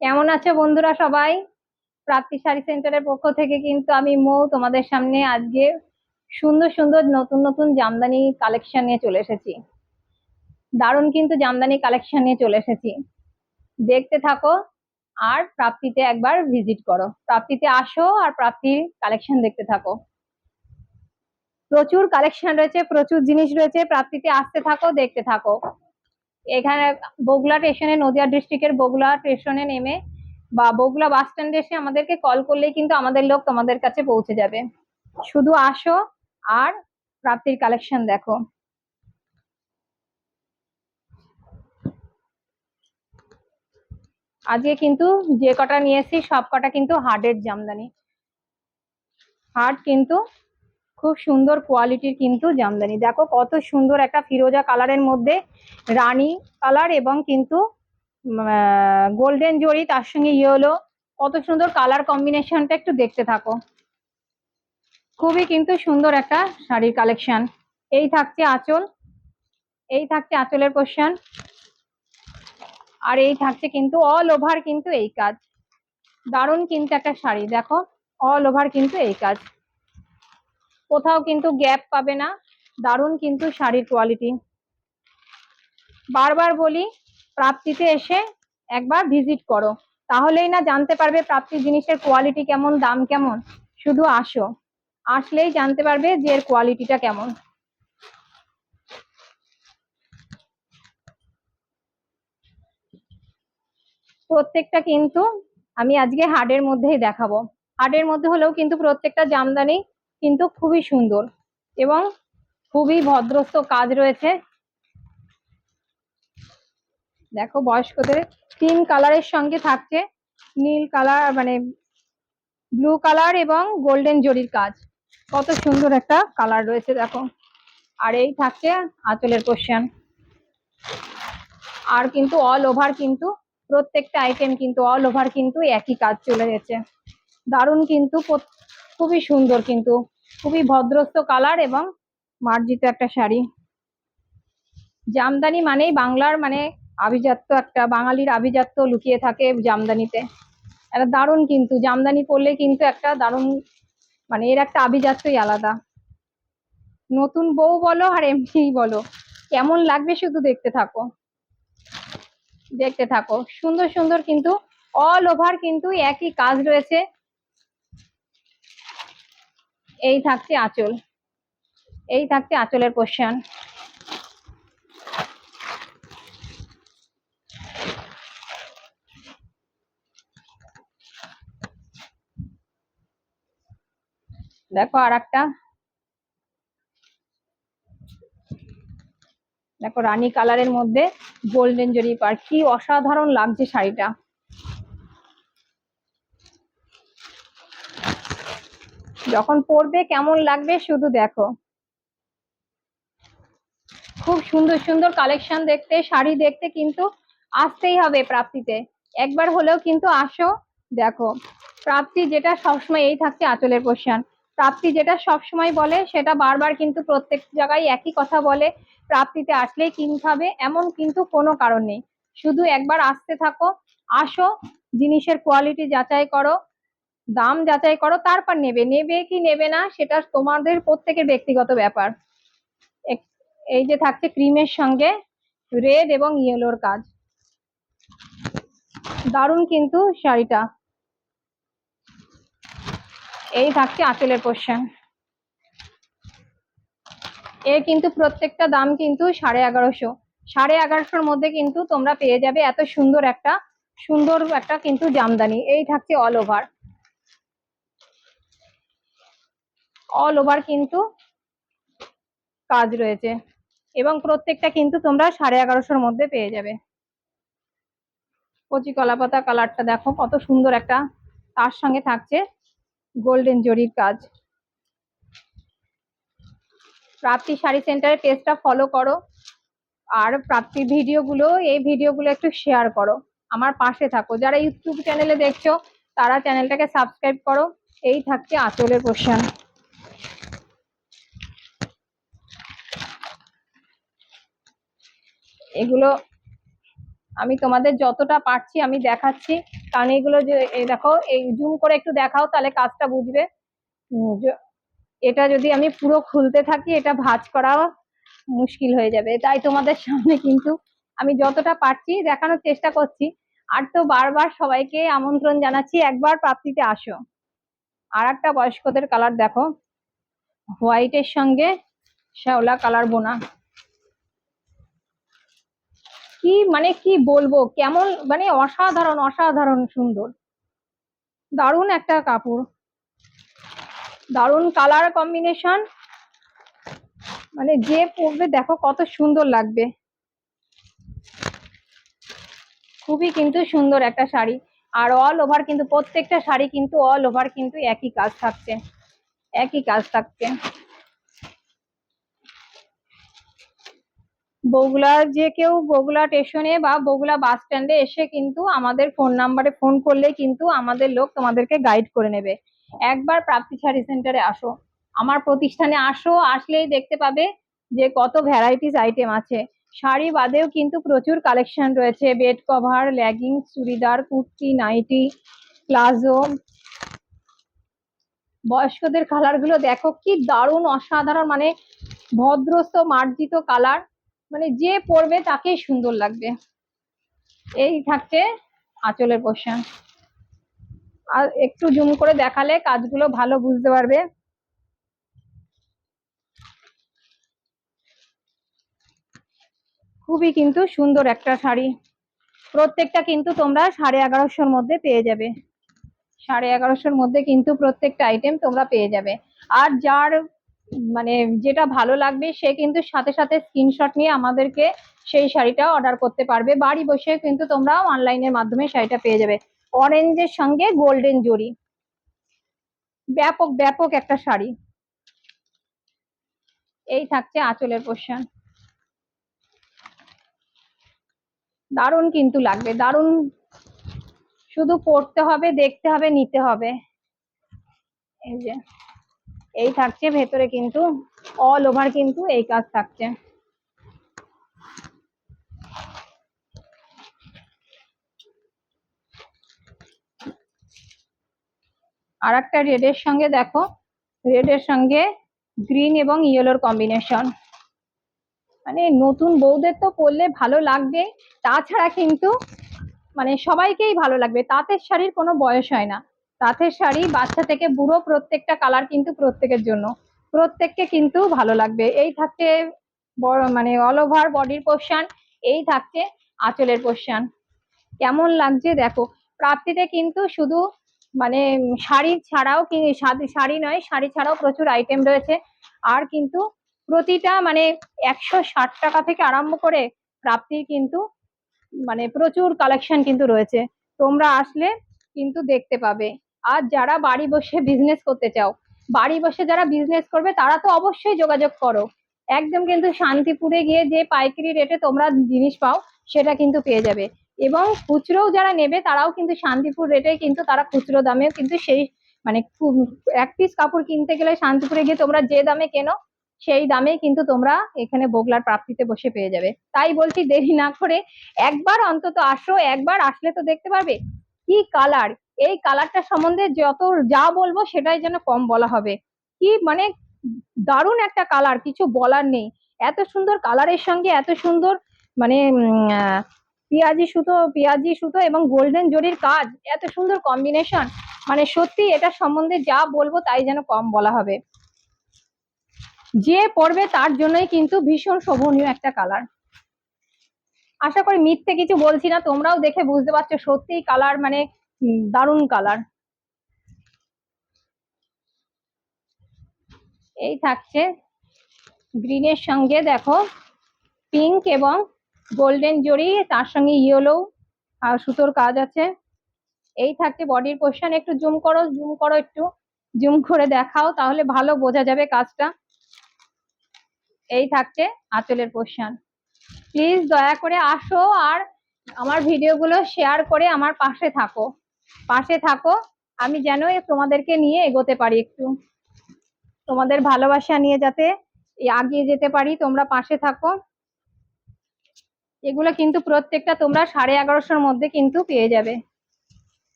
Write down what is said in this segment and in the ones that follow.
কেমন আছো বন্ধুরা সবাই? প্রাপ্তি শাড়ি সেন্টারের পক্ষ থেকে কিন্তু আমি মৌ তোমাদের সামনে আজকে সুন্দর সুন্দর নতুন নতুন জামদানি কালেকশন নিয়ে চলে এসেছি। দারুণ কিন্তু জামদানি কালেকশন নিয়ে চলে এসেছি। দেখতে থাকো আর প্রাপ্তিতে একবার ভিজিট করো। প্রাপ্তিতে আসো আর প্রাপ্তির কালেকশন দেখতে থাকো। প্রচুর কালেকশন রয়েছে, প্রচুর জিনিস রয়েছে। প্রাপ্তিতে আসতে থাকো, দেখতে থাকো। এখানে বগুলা স্টেশনে নদিয়া ডিস্ট্রিক্টের বগুলা স্টেশনে নেমে বা বগুলা বাস স্ট্যান্ডে এসে আমাদেরকে কল করলেই কিন্তু আমাদের লোক তোমাদের কাছে পৌঁছে যাবে। শুধু আসো আর প্রাপ্তির কালেকশন দেখো। আজকে কিন্তু যে কটা নিয়ে এসেছি, সব কটা কিন্তু হার্ডের জামদানি। হার্ড কিন্তু খুব সুন্দর কোয়ালিটির কিন্তু জামদানি। দেখো কত সুন্দর একটা ফিরোজা কালারের মধ্যে রানী কালার এবং কিন্তু গোল্ডেন জরি, তার সঙ্গে ইয়েলো কত সুন্দর কালার কম্বিনেশনটা একটু দেখতে থাকো। খুবই কিন্তু সুন্দর একটা শাড়ির কালেকশন এই থাকছে আঁচল, এই থাকছে আঁচলের কোশ্চেন আর এই থাকছে কিন্তু অল ওভার কিন্তু এই কাজ। দারুণ কিন্তু একটা শাড়ি, দেখো অল ওভার কিন্তু এই কাজ। কোথাও কিন্তু গ্যাপ পাবে না। দারুণ কিন্তু শাড়ির কোয়ালিটি বারবার বলি, প্রাপ্তিতে এসে একবার ভিজিট করো। তাহলেই না জানতে পারবে প্রাপ্তির জিনিসের কোয়ালিটি কেমন, দাম কেমন। শুধু আসো। আসলেই জানতে পারবে যে এর কোয়ালিটিটা কেমন। প্রত্যেকটা কিন্তু আমি আজকে হার্ডের মধ্যেই দেখাবো। হার্ডের মধ্যে হলেও কিন্তু প্রত্যেকটা জামদানি কিন্তু খুবই সুন্দর এবং খুবই ভদ্রস্থ কাজ রয়েছে। দেখো বয়স্কদের তিন কালারের সঙ্গে থাকছে। নীল কালার মানে ব্লু কালার এবং গোল্ডেন জরির কাজ। কত সুন্দর একটা কালার রয়েছে দেখো। আর এই থাকছে আঁচলের কোশ্চেন আর কিন্তু অল ওভার কিন্তু প্রত্যেকটা আইটেম কিন্তু অল ওভার কিন্তু একই কাজ চলে গেছে। দারুণ কিন্তু খুবই সুন্দর কিন্তু। খুবই ভদ্রস্থ কালার এবং মার্জিত একটা শাড়ি। জামদানি মানেই বাংলার মানে আভিজাত্য একটা, বাঙালির আভিজাত্য লুকিয়ে থাকে জামদানিতে। একটা দারুণ কিন্তু, জামদানি পরলে কিন্তু একটা দারুণ মানে এর একটা আভিজাত্যই আলাদা। নতুন বউ বলো আর এমনিই বলো, কেমন লাগবে শুধু দেখতে থাকো। দেখতে থাকো। সুন্দর সুন্দর কিন্তু অল ওভার কিন্তু একই কাজ রয়েছে। এই থাকছে আঁচল। এই থাকছে আঁচলের কোশ্চেন দেখো আর একটা দেখো রানী কালারের মধ্যে গোল্ডেন জরি পার কি অসাধারণ লাগছে শাড়িটা। যখন পরবে কেমন লাগবে শুধু দেখো। খুব সুন্দর সুন্দর কালেকশন দেখতে, শাড়ি দেখতে কিন্তু আসতেই হবে প্রাপ্তিতে। একবার হলেও কিন্তু আসো, দেখো। প্রাপ্তি যেটা সবসময় এই থাকছে আঁচলের পোষণ প্রাপ্তি যেটা সবসময় বলে, সেটা বারবার কিন্তু প্রত্যেক জায়গায় একই কথা বলে, প্রাপ্তিতে আসলেই কিনতে হবে, এমন কিন্তু কোনো কারণ নেই। শুধু একবার আসতে থাকো, আসো, জিনিসের কোয়ালিটি যাচাই করো দাম যাচাই করো, তারপর নেবে। নেবে কি নেবে না, সেটা তোমাদের প্রত্যেকের ব্যক্তিগত ব্যাপার। এই যে থাকছে ক্রিমের সঙ্গে রেড এবং ইয়েলোর কাজ। দারুণ কিন্তু শাড়িটা। এই থাকছে আঁচলের পোর্শন এর কিন্তু প্রত্যেকটা দাম কিন্তু সাড়ে এগারোশো। সাড়ে এগারোশোর মধ্যে কিন্তু তোমরা পেয়ে যাবে এত সুন্দর একটা সুন্দর একটা কিন্তু জামদানি। এই থাকছে অল ওভার অল ওভার কিন্তু কাজ রয়েছে। এবং প্রত্যেকটা কিন্তু তোমরা সাড়ে এগারোশোর মধ্যে পেয়ে যাবে। কচি কলাপাতা কালারটা দেখো, কত সুন্দর একটা, তার সঙ্গে থাকছে গোল্ডেন জরির কাজ। প্রাপ্তি শাড়ি সেন্টারের পেজটা ফলো করো, আর প্রাপ্তির ভিডিওগুলো এই ভিডিওগুলো একটু শেয়ার করো। আমার পাশে থাকো। যারা ইউটিউব চ্যানেলে দেখছ, তারা চ্যানেলটাকে সাবস্ক্রাইব করো। এই থাকছে আঁচলের পোষণ এগুলো আমি তোমাদের যতটা পারছি আমি দেখাচ্ছি। কারণ এগুলো যে দেখো, এই জুম করে একটু দেখাও, তাহলে কাজটা বুঝবে। এটা যদি আমি পুরো খুলতে থাকি, এটা ভাঁজ করা মুশকিল হয়ে যাবে। তাই তোমাদের সামনে কিন্তু আমি যতটা পারছি দেখানোর চেষ্টা করছি। আর তো বারবার সবাইকে আমন্ত্রণ জানাচ্ছি, একবার প্রাপ্তিতে আসো। আর একটা বয়স্কদের কালার দেখো। হোয়াইটের সঙ্গে শ্যাওলা কালার বোনা। কি মানে কি বলব? কেমন মানে অসাধারণ অসাধারণ সুন্দর। দারুণ একটা কাপড়। দারুণ কালার কম্বিনেশন মানে যে পরবে, দেখো কত সুন্দর লাগবে। খুবই কিন্তু সুন্দর একটা শাড়ি। আর অল ওভার কিন্তু, প্রত্যেকটা শাড়ি কিন্তু অল ওভার কিন্তু একই কাজ থাকছে। একই কাজ থাকছে। বগুলা যে কেউ বগুলা স্টেশনে বা বগুলা বাস স্ট্যান্ডে এসে কিন্তু আমাদের ফোন নাম্বারে ফোন করলে কিন্তু আমাদের লোক তোমাদেরকে গাইড করে নেবে। একবার প্রাপ্তি শাড়ি সেন্টারে আসো। আমার প্রতিষ্ঠানে আসো, আসলেই দেখতে পাবে যে কত ভ্যারাইটিস আইটেম আছে। শাড়ি বাদেও কিন্তু প্রচুর কালেকশন রয়েছে। Bed cover leggings churidar, kurti nightie palazzo বয়স্কদের কালারগুলো দেখো, কি দারুণ, অসাধারণ মানে ভদ্রস্থ মার্জিত কালার মানে যে পরবে তাকেই সুন্দর লাগবে। এই থাকছে আঁচলের পোর্শন আর একটু জুম করে দেখালে কাজগুলো ভালো বুঝতে পারবে। খুবই কিন্তু সুন্দর একটা শাড়ি। প্রত্যেকটা কিন্তু তোমরা সাড়ে এগারোশোর মধ্যে পেয়ে যাবে। সাড়ে এগারোশোর মধ্যে কিন্তু প্রত্যেকটা আইটেম তোমরা পেয়ে যাবে। আর যার মানে যেটা ভালো লাগবে সে কিন্তু সাথে সাথে স্ক্রিনশট নিয়ে আমাদেরকে সেই শাড়িটা অর্ডার করতে পারবে। বাড়ি বসে কিন্তু তোমরা অনলাইনের মাধ্যমে শাড়িটা পেয়ে যাবে। অরেঞ্জের সঙ্গে গোল্ডেন জরি। ব্যাপক ব্যাপক একটা শাড়ি। এই থাকছে আঁচলের পোর্শন দারুণ কিন্তু লাগবে, দারুণ। শুধু পড়তে হবে, দেখতে হবে, নিতে হবে। এই যে। এই থাকছে, ভেতরে কিন্তু অল ওভার কিন্তু এই কাজ থাকছে। আর একটা রেডের সঙ্গে দেখো রেডের সঙ্গে গ্রিন এবং ইয়েলোর কম্বিনেশন মানে নতুন বউদের তো পরলে ভালো লাগবে, তাছাড়া কিন্তু মানে সবাইকেই ভালো লাগবে, তাঁতের শাড়ির কোনো বয়স হয় না। তাঁতের শাড়ি, বাচ্চা থেকে বুড়ো, প্রত্যেকটা কালার কিন্তু প্রত্যেকের জন্য। প্রত্যেককে কিন্তু ভালো লাগবে। এই থাকছে মানে অল ওভার বডির পোর্শন এই থাকছে আঁচলের পোর্শন কেমন লাগছে দেখো। প্রাপ্তিতে কিন্তু শুধু মানে শাড়ি ছাড়াও কি, শাড়ি নয়, শাড়ি ছাড়াও প্রচুর আইটেম রয়েছে। আর কিন্তু প্রতিটা মানে একশো ষাট টাকা থেকে আরম্ভ করে প্রাপ্তির কিন্তু মানে প্রচুর কালেকশন কিন্তু রয়েছে। তোমরা আসলে কিন্তু দেখতে পাবে। আর যারা বাড়ি বসে বিজনেস করতে চাও, বাড়ি বসে যারা বিজনেস করবে, তারা তো অবশ্যই যোগাযোগ করো। একদম কিন্তু শান্তিপুরে গিয়ে যে পাইকারি রেটে তোমরা জিনিস পাও, সেটা কিন্তু পেয়ে যাবে। এবং খুচরোও যারা নেবে, তারাও কিন্তু শান্তিপুর রেটে কিন্তু তারা খুচরো দামেও কিন্তু সেই মানে এক পিস কাপড় কিনতে গেলে শান্তিপুরে গিয়ে তোমরা যে দামে কেনো, সেই দামে কিন্তু তোমরা এখানে বগলার প্রাপ্তিতে বসে পেয়ে যাবে। তাই বলছি দেরি না করে একবার অন্তত আসো, একবার আসলে তো দেখতে পারবে। কি কালার এই কালারটা সম্বন্ধে যত যা বলব সেটাই যেন কম বলা হবে। কি মানে দারুণ একটা কালার কিছু বলার নেই। এত সুন্দর কালারের সঙ্গে এত সুন্দর মানে পেঁয়াজি সুতো পেঁয়াজি সুতো এবং গোল্ডেন জরির কাজ, এত সুন্দর কম্বিনেশন মানে সত্যি এটা সম্বন্ধে যা বলব তাই যেন কম বলা হবে। যে পড়বে তার জন্যই কিন্তু ভীষণ শোভনীয় একটা কালার আশা করি মিথ্যে কিছু বলছি না, তোমরাও দেখে বুঝতে পারছ সত্যিই কালার মানে দারুণ কালার এই থাকছে গ্রিনের সঙ্গে দেখো পিঙ্ক এবং গোল্ডেন জরি তার সঙ্গে ইয়েলো আর সুতোর কাজ আছে। এই থাকছে বডির পোর্শন একটু জুম করো জুম করো একটু জুম করে দেখাও, তাহলে ভালো বোঝা যাবে কাজটা। এই থাকছে আঁচলের পোর্শন প্লিজ দয়া করে আসো আর আমার ভিডিওগুলো শেয়ার করে আমার পাশে থাকো। পাশে থাকো, আমি যেন তোমাদেরকে নিয়ে এগোতে পারি একটু। তোমাদের ভালোবাসা নিয়ে যাতে আগিয়ে যেতে পারি, তোমরা পাশে থাকো। এগুলো কিন্তু প্রত্যেকটা তোমরা সাড়ে এগারোশোর মধ্যে কিন্তু পেয়ে যাবে।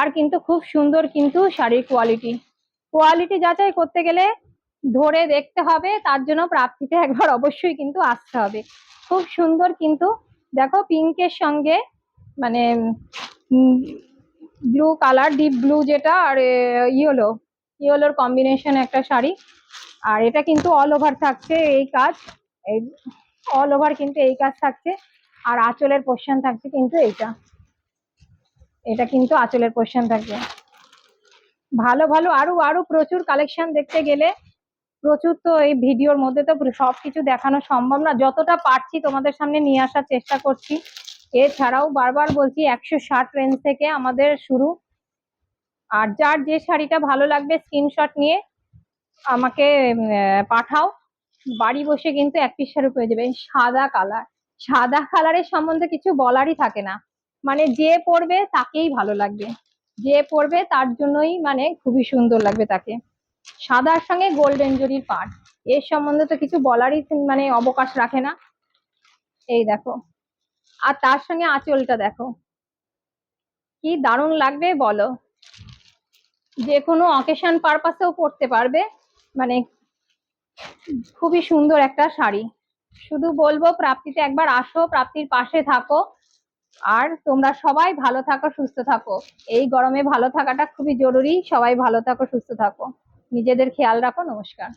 আর কিন্তু খুব সুন্দর কিন্তু শাড়ির কোয়ালিটি কোয়ালিটি যাচাই করতে গেলে ধরে দেখতে হবে, তার জন্য প্রাপ্তিতে একবার অবশ্যই কিন্তু আসতে হবে। খুব সুন্দর কিন্তু, দেখো পিঙ্কের সঙ্গে মানে ব্লু কালার ডিপ ব্লু যেটা, আর ইয়েলো ইয়েলোর কম্বিনেশন একটা শাড়ি। আর এটা কিন্তু অল ওভার থাকছে এই কাজ, এই অল ওভার কিন্তু এই কাজ থাকছে। আর আঁচলের পোর্শন থাকছে কিন্তু এইটা। এটা কিন্তু আঁচলের পোর্শন থাকবে। ভালো ভালো, আরও আরও প্রচুর কালেকশন দেখতে গেলে প্রচুর তো এই ভিডিওর মধ্যে তো সব কিছু দেখানো সম্ভব না। যতটা পারছি তোমাদের সামনে নিয়ে আসার চেষ্টা করছি। এছাড়াও বারবার বলছি, একশো ষাট রেঞ্জ থেকে আমাদের শুরু। আর যার যে শাড়িটা ভালো লাগবে, স্ক্রিনশট নিয়ে আমাকে পাঠাও। বাড়ি বসে কিন্তু এক পিস শাড়ি পেয়ে যাবে। সাদা কালার। সাদা কালারের সম্বন্ধে কিছু বলারই থাকে না। মানে যে পরবে তাকেই ভালো লাগবে। যে পরবে তার জন্যই মানে খুবই সুন্দর লাগবে তাকে। সাদার সঙ্গে গোল্ডেন জরির পাট এর সম্বন্ধে তো কিছু বলারই মানে অবকাশ রাখে না। এই দেখো। আর তার সঙ্গে আঁচলটা দেখো। কি দারুণ লাগবে বলো? যে কোনো অকেশন পারপাসেও পরতে পারবে। মানে খুবই সুন্দর একটা শাড়ি। শুধু বলব, প্রাপ্তিতে একবার আসো, প্রাপ্তির পাশে থাকো। আর তোমরা সবাই ভালো থাকো, সুস্থ থাকো। এই গরমে ভালো থাকাটা খুবই জরুরি। সবাই ভালো থাকো, সুস্থ থাকো। নিজেদের খেয়াল রাখো নমস্কার।